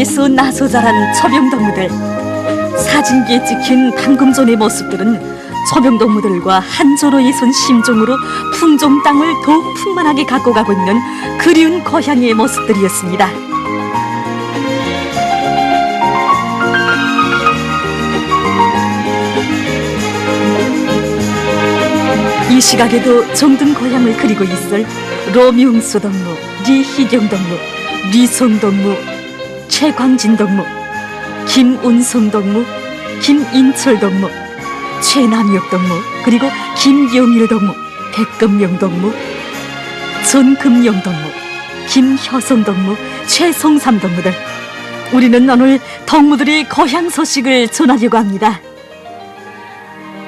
땅에서 나서 자란 처병동무들 사진기에 찍힌 방금 전의 모습들은 처병동무들과 한조로의 손 심종으로 풍정 땅을 더욱 풍만하게 갖고 가고 있는 그리운 고향의 모습들이었습니다. 이 시각에도 정든 고향을 그리고 있을 로미웅수 동무, 리희경 동무, 리송 동무, 최광진 동무, 김운성 동무, 김인철 동무, 최남혁 동무, 그리고 김용일 동무, 백금명 동무, 전금영 동무, 김효성 동무, 최성삼 동무들. 우리는 오늘 동무들의 고향 소식을 전하려고 합니다.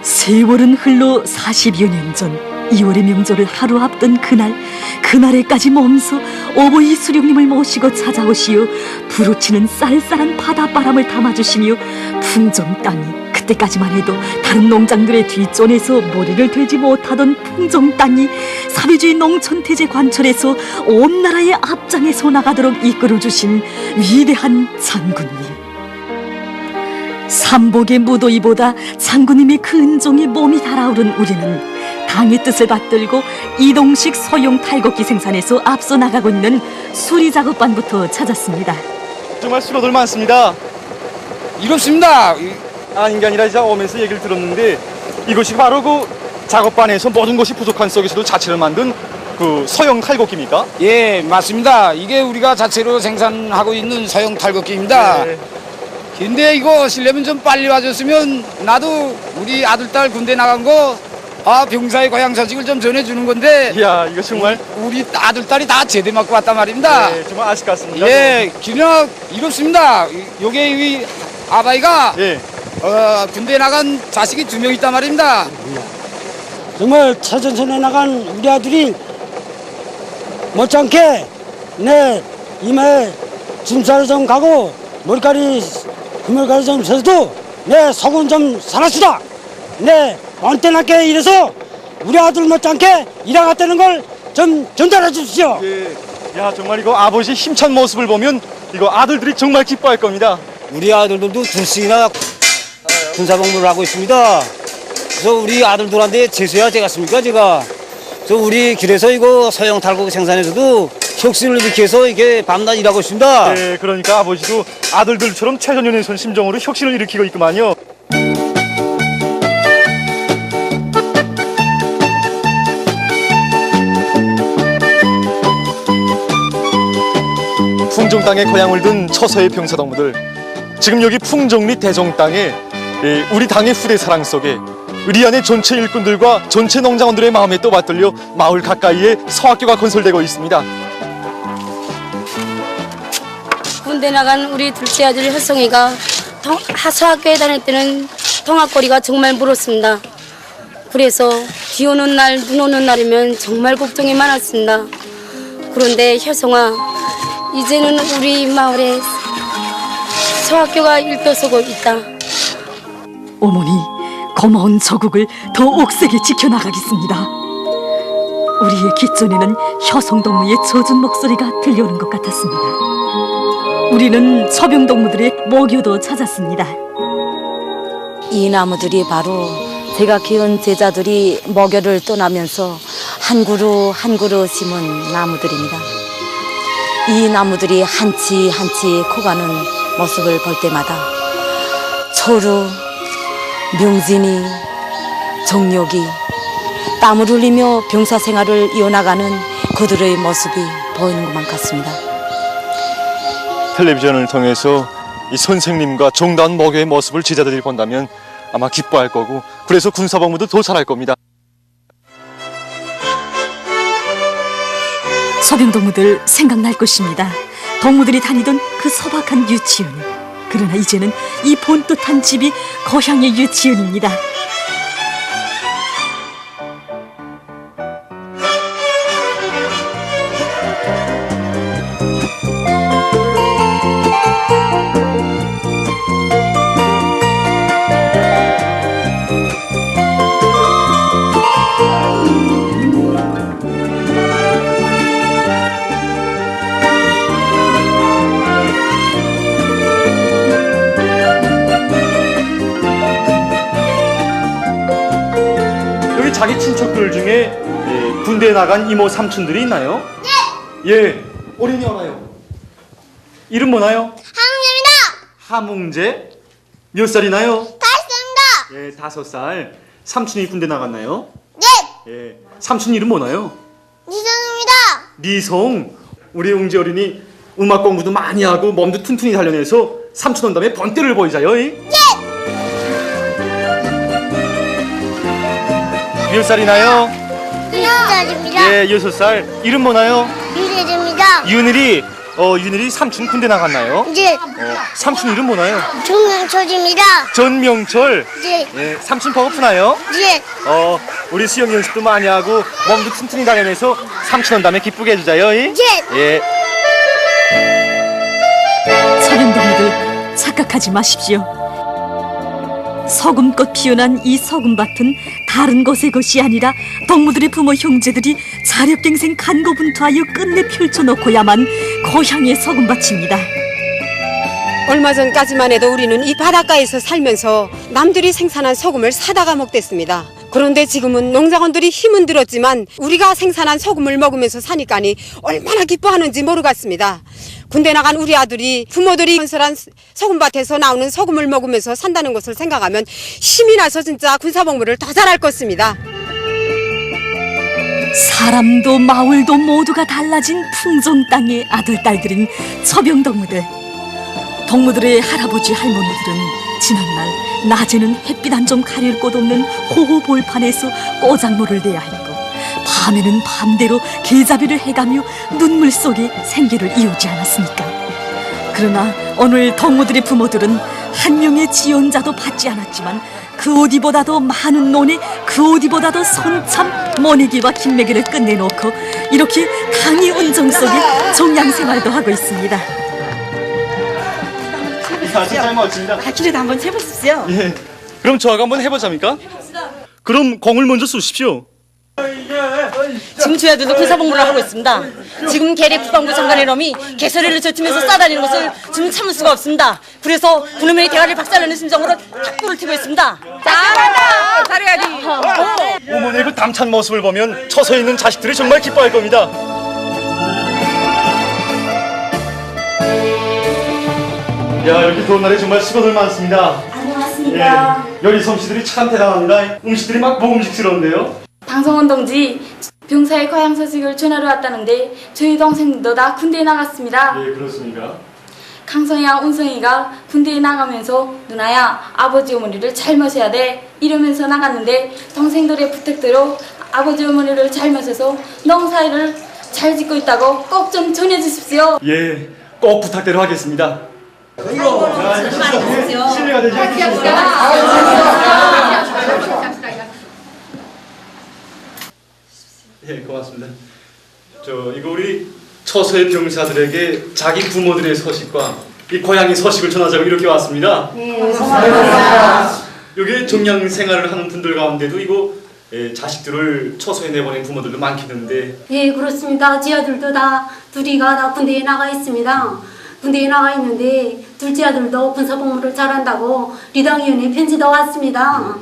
세월은 흘러 40여 년 전 2월의 명절을 하루 앞둔 그날 그날에까지 몸소 어버이 수령님을 모시고 찾아오시어 부르치는 쌀쌀한 바닷바람을 담아주시며 풍정 땅이 그때까지만 해도 다른 농장들의 뒷전에서 머리를 대지 못하던 풍정 땅이 사회주의 농촌태제 관철에서 온 나라의 앞장에 서나가도록 이끌어주신 위대한 장군님. 삼복의 무도이보다 장군님의 그 은종에 몸이 달아오른 우리는 당의 뜻을 받들고 이동식 소형 탈곡기 생산에서 앞서 나가고 있는 수리 작업반부터 찾았습니다. 정말 수고들 많습니다. 이렇습니다. 이- 아닌 게 아니라 제가 오면서 얘기를 들었는데 이것이 바로 그 작업반에서 모든 것이 부족한 속에서도 자체를 만든 그 소형 탈곡기입니까? 예, 맞습니다. 이게 우리가 자체로 생산하고 있는 소형 탈곡기입니다. 네. 근데 이거 실려면 좀 빨리 와줬으면 나도 우리 아들 딸 군대 나간 거 아, 병사의 고향 소식을 좀 전해주는 건데 이야 이거 정말 우리 아들 딸이 다 제대 맞고 왔단 말입니다. 네, 정말 아쉽 같습니다. 예, 기력 이렇습니다. 이- 요게 이 아바이가 예. 어, 군대 나간 자식이 두 명 있단 말입니다. 정말 차전선에 나간 우리 아들이 못지않게 내 이마에 짐살을 좀 가고 머리카락이 그물가루 좀 서도 내 속은 좀 살아주다 내 언짢게 이래서 우리 아들 못지않게 일하겠다는 걸 좀 전달해 주십시오 예. 야 정말 이거 아버지 힘찬 모습을 보면 이거 아들들이 정말 기뻐할 겁니다. 우리 아들들도 둘씩이나 군사 복무를 하고 있습니다. 그래서 우리 아들들한테 제수해야 되겠습니까, 제가? 저 우리 길에서 이거 소형 탈곡 생산에서도 혁신을 일으켜서 이게 밤낮 일하고 있습니다. 예, 그러니까 아버지도 아들들처럼 최전연의 손 심정으로 혁신을 일으키고 있구만요. 풍정 땅에 고향을 둔 처서의 병사동무들 지금 여기 풍정리 대정 땅에 예, 우리 당의 후대 사랑 속에 우리 안의 전체 일꾼들과 전체 농장원들의 마음에 또 맞들려 마을 가까이에 서학교가 건설되고 있습니다. 군대 나간 우리 둘째 아들 혜성이가 통- 하수학교에 다닐 때는 통학거리가 정말 멀었습니다. 그래서 비 오는 날, 눈 오는 날이면 정말 걱정이 많았습니다. 그런데 혜성아, 이제는 우리 마을에 서학교가 일떠서고 있다. 어머니, 고마운 조국을 더 옥세게 지켜나가겠습니다. 우리의 귓전에는 효성동무의 젖은 목소리가 들려오는 것 같았습니다. 우리는 처병동무들의 모교도 찾았습니다. 이 나무들이 바로 제가 키운 제자들이 먹여를 떠나면서 한 그루 한 그루 심은 나무들입니다. 이 나무들이 한치 한치 커가는 모습을 볼 때마다 초루, 명진이, 정력이 땀을 흘리며 병사 생활을 이어나가는 그들의 모습이 보이는 것만 같습니다. 텔레비전을 통해서 이 선생님과 종단 먹여의 모습을 제자들이 본다면 아마 기뻐할 거고 그래서 군사복무도 더 잘할 겁니다. 서병동무들 생각날 것입니다. 동무들이 다니던 그 소박한 유치원. 그러나 이제는 이 본뜻한 집이 고향의 유치원입니다. 자기 친척들 중에 예, 군대에 나간 이모 삼촌들이 있나요? 네. 예. 어린이 하나요. 이름 뭐나요? 한국입니다. 하뭉재. 몇 살이나요? 다습니다 예, 다섯 살. 삼촌이 군대 나갔나요? 네. 예. 삼촌 이름 뭐나요? 이성입니다. 미성. 우리 웅재 어린이 음악 공부도 많이 하고 몸도 튼튼히 단련해서 삼촌 온 다음에 번때를 보이자요. 예. 몇 살이나요? 이성입니다. 예, 여섯 살. 이름 뭐나요? 유래입니다. 윤일이. 어, 윤일이 삼촌 군대 나갔나요? 이제 어, 삼촌 이름 뭐나요? 종영철입니다. 전명철. 이제 예, 삼촌 버거프나요? 이제 어, 우리 수영 연습도 많이 하고 몸도 튼튼히 단련해서 삼촌 온 다음에 기쁘게 해주자요. 이? 이제 예. 서령동무들 착각하지 마십시오. 서금꽃 피어난 이 서금밭은 다른 곳의 것이 아니라 동무들의 부모 형제들이 자력갱생 간고분투하여 끝내 펼쳐놓고야만 고향의 서금밭입니다. 얼마 전까지만 해도 우리는 이 바닷가에서 살면서 남들이 생산한 소금을 사다가 먹댔습니다. 그런데 지금은 농장원들이 힘은 들었지만 우리가 생산한 소금을 먹으면서 사니까니 얼마나 기뻐하는지 모르겠습니다. 군대 나간 우리 아들이 부모들이 건설한 소금밭에서 나오는 소금을 먹으면서 산다는 것을 생각하면 힘이 나서 진짜 군사복무를 더 잘할 것입니다. 사람도 마을도 모두가 달라진 풍정 땅의 아들 딸들인 처병 동무들. 동무들의 할아버지 할머니들은 지난날 낮에는 햇빛 한 점 가릴 곳 없는 호호 볼판에서 꼬작물을 내야 했고 밤에는 밤대로 개자비를 해가며 눈물 속에 생계를 이루지 않았습니까? 그러나 오늘 동무들의 부모들은 한 명의 지원자도 받지 않았지만 그 어디보다도 많은 논에 그 어디보다도 손참 모내기와 김매기를 끝내놓고 이렇게 강의 운정 속에 정양 생활도 하고 있습니다. 야, 진짜 멋집니다. 발길이도 한번 해보십시오. 예. 그럼 저하고 한번 해보자니까? 그럼 공을 먼저 쏘십시오. 지금 저희들도 군사복무를 하고 있습니다. 지금 계리 국방부 장관의 놈이 개소리를 젖히면서 싸다니는 것을 지금 참을 수가 없습니다. 그래서 그놈의 대화를 박살내는 심정으로 탁구를 튀고 있습니다. 잘한다! 잘해야지! 어머니의 그 담찬 모습을 보면 처서에 있는 자식들이 정말 기뻐할 겁니다. 야, 이렇게 더운 날에 정말 수고들 많습니다. 안녕하십니까. 예, 요리 솜씨들이 참 대단합니다. 음식들이 막 먹음직스러운데요. 방성원 동지 병사의 고향 소식을 전하러 왔다는데 저희 동생도 다 군대에 나갔습니다. 예, 그렇습니까? 강성이랑 운성이가 군대에 나가면서 누나야 아버지 어머니를 잘 모셔야 돼 이러면서 나갔는데 동생들의 부탁대로 아버지 어머니를 잘 모셔서 농사일을 잘 짓고 있다고 꼭 좀 전해주십시오. 예, 꼭 부탁대로 하겠습니다. 실례가 되지 예, 고맙습니다. 저 이거 우리 처서의 병사들에게 자기 부모들의 소식과 이 고향의 소식을 전하자고 이렇게 왔습니다. 여기 정량 생활을 하는 분들 가운데도 이거 예, 자식들을 처소에 내보낸 부모들도 많겠는데 예, 그렇습니다. 제 아들도 다 둘이가 다 군대에 나가 있습니다. 군대에 나가 있는데 둘째 아들도 군사복무를 잘한다고 리당위원회 편지도 왔습니다.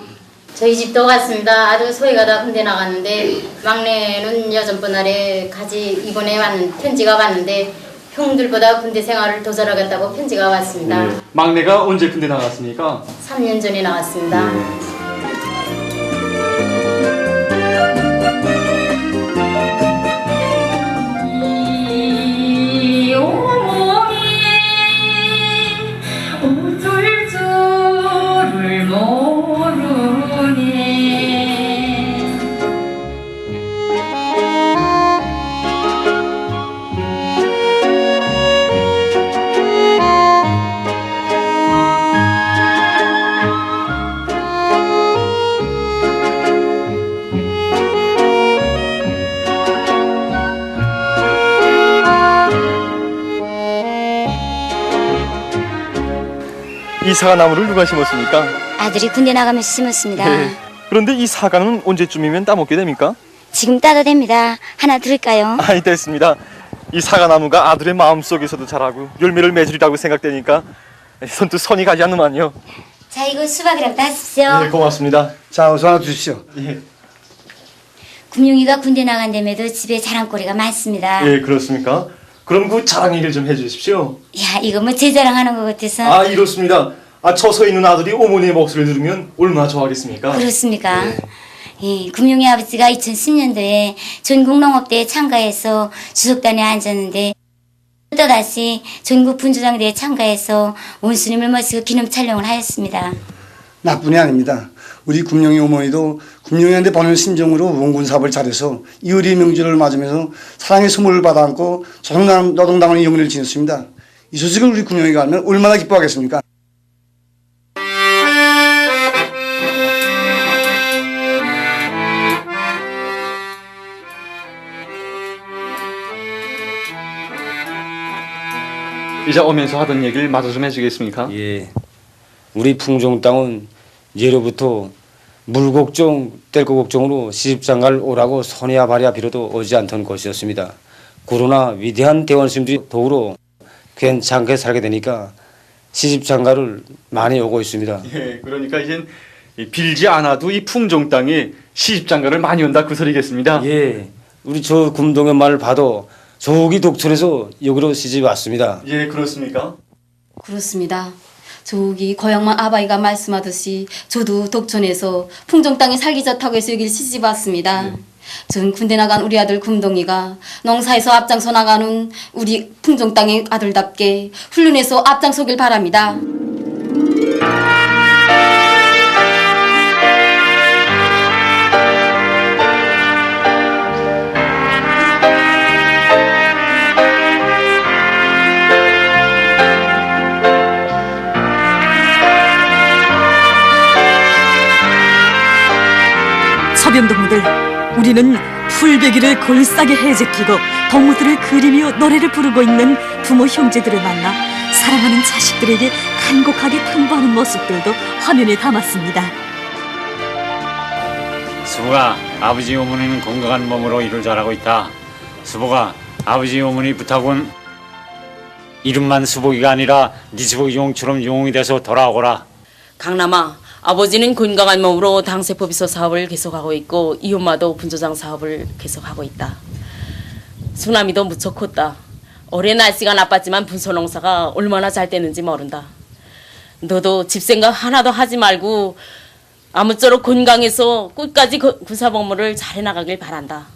저희 집도 갔습니다. 아들 소희가 다 군대 나갔는데 막내는 여전번 날에 가지 이번에 왔는 편지가 왔는데 형들보다 군대 생활을 더 잘하겠다고 편지가 왔습니다. 예, 막내가 언제 군대 나갔습니까? 3년 전에 나갔습니다. 이 이 사과나무를 누가 심었습니까? 아들이 군대 나가면서 심었습니다. 예. 그런데 이 사과는 언제쯤이면 따먹게 됩니까? 지금 따도 됩니다. 하나 들을까요? 아니 됐습니다. 이 사과나무가 아들의 마음속에서도 자라고 열매를 맺으리라고 생각되니까 선뜻 선이 가지 않는만요. 자 이거 수박이랑 따십시오. 예, 고맙습니다. 자, 어서 하나 주십시오. 예. 금융이가 군대 나간다며도 집에 자랑거리가 많습니다. 예, 그렇습니까? 그럼 그 자랑 얘기를 좀 해주십시오. 야, 이거 뭐 제 자랑하는 것 같아서. 아, 이렇습니다. 아, 처서 있는 아들이 어머니의 목소리를 들으면 얼마나 좋아하겠습니까? 그렇습니까? 예, 금융이 아버지가 2010년도에 전국농업대에 참가해서 주석단에 앉았는데 또다시 전국 분주장대에 참가해서 원수님을 모시고 기념 촬영을 하였습니다. 나뿐이 아닙니다. 우리 금룡이 어머니도 금룡이한테 보낸 심정으로 원군 사업을 잘해서 이효리 명절을 맞으면서 사랑의 선물을 받아 안고 조선노동- 노동당원의 영예를 지녔습니다. 이 소식을 우리 금룡이가 알면 얼마나 기뻐하겠습니까? 이제 오면서 하던 얘기를 마저 좀 해주겠습니까? 예. 우리 풍종 땅은 예로부터 물걱정, 뗄거 걱정으로 시집장가를 오라고 손이야 발이야 빌어도 오지 않던 곳이었습니다. 그러나 위대한 대원스님들이 더불어 괜찮게 살게 되니까 시집장가를 많이 오고 있습니다. 예, 그러니까 이젠 이 빌지 않아도 이 풍종 땅에 시집장가를 많이 온다 그 소리겠습니다. 예, 우리 저 금동의 말을 봐도 저기 독촌에서 여기로 시집 왔습니다. 예, 그렇습니까? 그렇습니다. 저기 고향만 아바이가 말씀하듯이 저도 독촌에서 풍정 땅에 살기 좋다고 해서 여기를 시집 왔습니다. 전 군대 나간 우리 아들 금동이가 농사에서 앞장서 나가는 우리 풍정 땅의 아들답게 훈련해서 앞장서길 바랍니다. 동무들, 우리는 풀베기를 골싸게 해제키고 동무들을 그리며 노래를 부르고 있는 부모 형제들을 만나 사랑하는 자식들에게 간곡하게 당부하는 모습들도 화면에 담았습니다. 수보가 아버지 어머니는 건강한 몸으로 일을 잘하고 있다. 수보가 아버지 어머니 부탁은 이름만 수복이가 아니라 네 수복 용처럼 용이 돼서 돌아오거라. 강남아, 아버지는 건강한 몸으로 당세포 비서 사업을 계속하고 있고 이 엄마도 분조장 사업을 계속하고 있다. 수남이도 무척 컸다. 올해 날씨가 나빴지만 분소 농사가 얼마나 잘 되는지 모른다. 너도 집 생각 하나도 하지 말고 아무쪼록 건강해서 끝까지 그- 군사복무를 잘 해 나가길 바란다.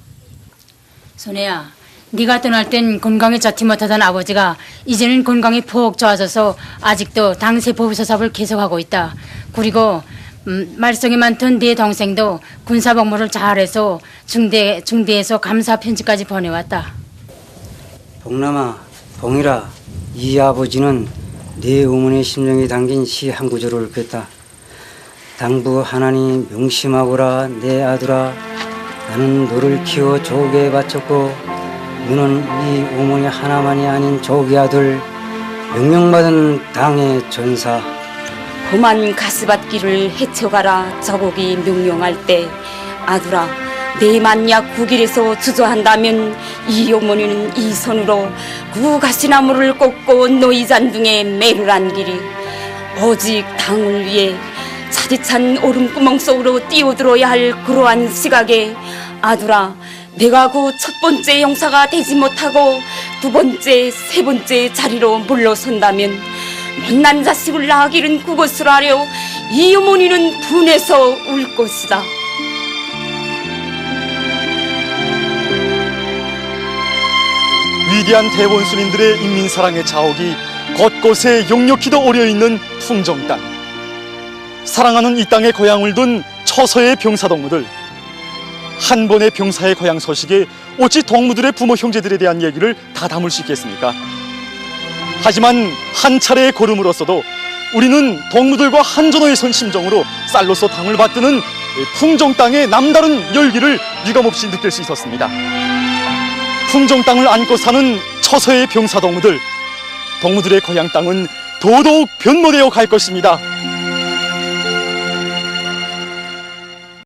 손혜야, 네가 떠날 땐 건강에 좋지 못하던 아버지가 이제는 건강이 푹 좋아져서 아직도 당세 보비서 사업을 계속하고 있다. 그리고 음, 말썽이 많던 네 동생도 군사 복무를 잘해서 중대 중대에서 감사 편지까지 보내왔다. 봉남아, 봉이라, 이 아버지는 네 어머니의 심령에 담긴 시 한 구절을 읽겠다. 당부 하나님 명심하거라 내 아들아 나는 너를 키워 조개에 바쳤고 너는 이 어머니 하나만이 아닌 조개 아들 명령받은 당의 전사. 험한 가스밭길을 헤쳐가라 자국이 명령할 때. 아들아 내 만약 국일에서 주저한다면 이 어머니는 이 손으로 그 가시나무를 꽂고 너희 잔둥에 매를 안기리. 오직 당을 위해 차디찬 얼음구멍 속으로 뛰어들어야 할 그러한 시각에 아들아 내가 그첫 번째 용사가 되지 못하고 두 번째 세 번째 자리로 물러선다면 못난 자식을 낳기는 그것을 하려 이 어머니는 분해서 울 것이다. 위대한 대원수님들의 인민사랑의 자옥이 곳곳에 용력히도 오려있는 풍정 땅. 사랑하는 이 땅에 고향을 둔 처서의 병사동무들. 한 번의 병사의 고향 소식에 어찌 동무들의 부모 형제들에 대한 얘기를 다 담을 수 있겠습니까? 하지만 한 차례의 고름으로서도 우리는 동무들과 한전호의 선 심정으로 쌀로서 당을 받드는 풍정 땅의 남다른 열기를 유감없이 느낄 수 있었습니다. 풍정 땅을 안고 사는 처서의 병사 동무들, 동무들의 고향 땅은 더더욱 변모되어 갈 것입니다.